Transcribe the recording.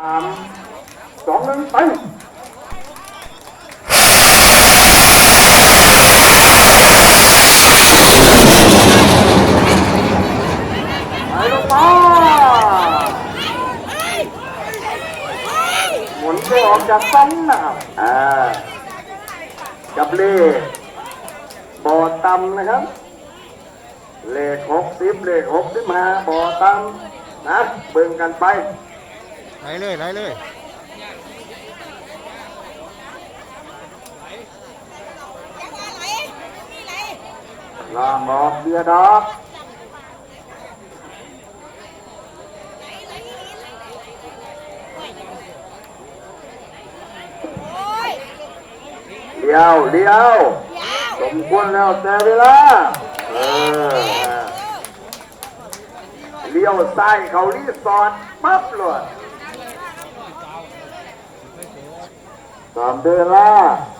สามสองหนึ่งไปไปลงมาหมุนตัวออกจากซ้ำนะครับอ่ากับเลขบอตำนะครับ เลขหกสิบเลขหกสิบห้าบอตำนะเบิ่งกันไป ไหลเลยไหลเลยลองออกเบียดอกเลี้ยวเลี้ยวสมควรแล้วแต่เวลาเลี้ยวซ้ายเขารีสอร์ทปั๊บเลย 三对啦